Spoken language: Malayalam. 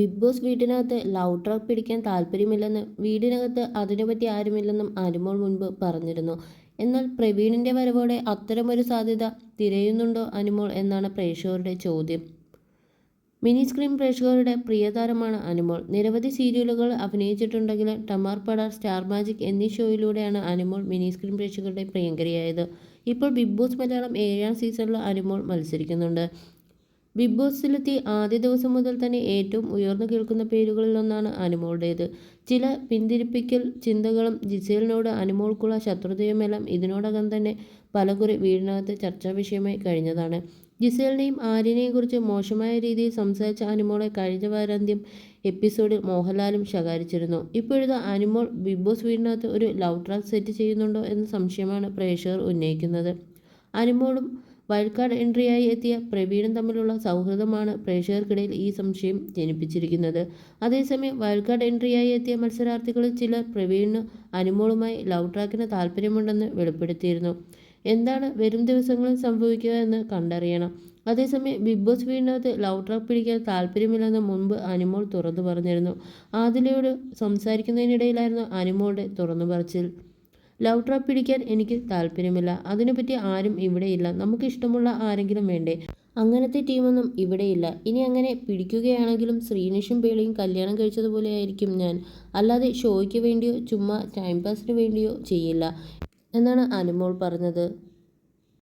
ബിഗ് ബോസ് വീടിനകത്ത് ലവ് ട്രാക്ക് പിടിക്കാൻ താല്പര്യമില്ലെന്ന് വീടിനകത്ത് അതിനെപ്പറ്റി ആരുമില്ലെന്നും ആരുമോൾ മുൻപ് പറഞ്ഞിരുന്നു. എന്നാൽ പ്രവീണിന്റെ വരവോടെ അത്തരമൊരു സാധ്യത തിരയുന്നുണ്ടോ അനുമോൾ എന്നാണ് പ്രേക്ഷകരുടെ ചോദ്യം. മിനി സ്ക്രീൻ പ്രേക്ഷകരുടെ പ്രിയതാരമാണ് അനുമോൾ നിരവധി സീരിയലുകൾ അഭിനയിച്ചിട്ടുണ്ടെങ്കിലും ടമാർ പടാർ സ്റ്റാർ മാജിക് എന്നീ ഷോയിലൂടെയാണ് അനുമോൾ മിനി സ്ക്രീൻ പ്രേക്ഷകരുടെ പ്രിയങ്കരിയായത്. ഇപ്പോൾ ബിഗ് ബോസ് മലയാളം ഏഴാം സീസണിൽ അനുമോൾ മത്സരിക്കുന്നുണ്ട്. ബിഗ് ബോസിലെത്തി ആദ്യ ദിവസം മുതൽ തന്നെ ഏറ്റവും ഉയർന്നു കേൾക്കുന്ന പേരുകളിൽ പേരുകളിലൊന്നാണ് അനുമോളുടേത്. ചില പിന്തിരിപ്പിക്കൽ ചിന്തകളും ജിസേലിനോട് അനുമോൾക്കുള്ള ശത്രുതയുമെല്ലാം ഇതിനോടകം തന്നെ പലകുറി വീടിനകത്ത് ചർച്ചാ വിഷയമായി കഴിഞ്ഞതാണ്. ജിസേലിനെയും ആര്യനെയും കുറിച്ച് മോശമായ രീതിയിൽ സംസാരിച്ച അനുമോളെ കഴിഞ്ഞ വാരാന്ത്യം എപ്പിസോഡിൽ മോഹൻലാലും ശകാരിച്ചിരുന്നു. ഇപ്പോഴത്തെ അനുമോൾ ബിഗ് ബോസ് വീടിനകത്ത് ഒരു ലവ് ട്രാക്ക് സെറ്റ് ചെയ്യുന്നുണ്ടോ എന്ന സംശയമാണ് പ്രേക്ഷകർ ഉന്നയിക്കുന്നത്. അനുമോളും വൈൽഡ് കാർഡ് എൻട്രിയായി എത്തിയ പ്രവീണും തമ്മിലുള്ള സൗഹൃദമാണ് പ്രേക്ഷകർക്കിടയിൽ ഈ സംശയം ജനിപ്പിച്ചിരിക്കുന്നത്. അതേസമയം വൈൽഡ് കാർഡ് എൻട്രിയായി എത്തിയ മത്സരാർത്ഥികളിൽ ചിലർ പ്രവീണിന് അനുമോളുമായി ലവ് ട്രാക്കിന് താല്പര്യമുണ്ടെന്ന് വെളിപ്പെടുത്തിയിരുന്നു. എന്താണ് വരും ദിവസങ്ങളിൽ സംഭവിക്കുക എന്ന് കണ്ടറിയണം. അതേസമയം ബിഗ് ബോസ് വീടിനകത്ത് ലവ് ട്രാക്ക് പിടിക്കാൻ താല്പര്യമില്ലെന്ന് മുൻപ് അനുമോൾ തുറന്നു പറഞ്ഞിരുന്നു. ആദിലയോട് സംസാരിക്കുന്നതിനിടയിലായിരുന്നു അനുമോളുടെ തുറന്നു പറച്ചിൽ. ലവ് ട്രാപ്പ് പിടിക്കാൻ എനിക്ക് താല്പര്യമില്ല. അതിനെപ്പറ്റി ആരും ഇവിടെയില്ല നമുക്ക് ഇഷ്ടമുള്ള ആരെങ്കിലും വേണ്ടേ? അങ്ങനത്തെ ടീമൊന്നും ഇവിടെയില്ല ഇനി അങ്ങനെ പിടിക്കുകയാണെങ്കിലും ശ്രീനിഷും പേളിയും കല്യാണം കഴിച്ചതുപോലെ ആയിരിക്കും ഞാൻ. അല്ലാതെ ഷോയ്ക്ക് വേണ്ടിയോ ചുമ്മാ ടൈം പാസിന് വേണ്ടിയോ ചെയ്യില്ല. എന്നാണ് അനുമോൾ പറഞ്ഞത്.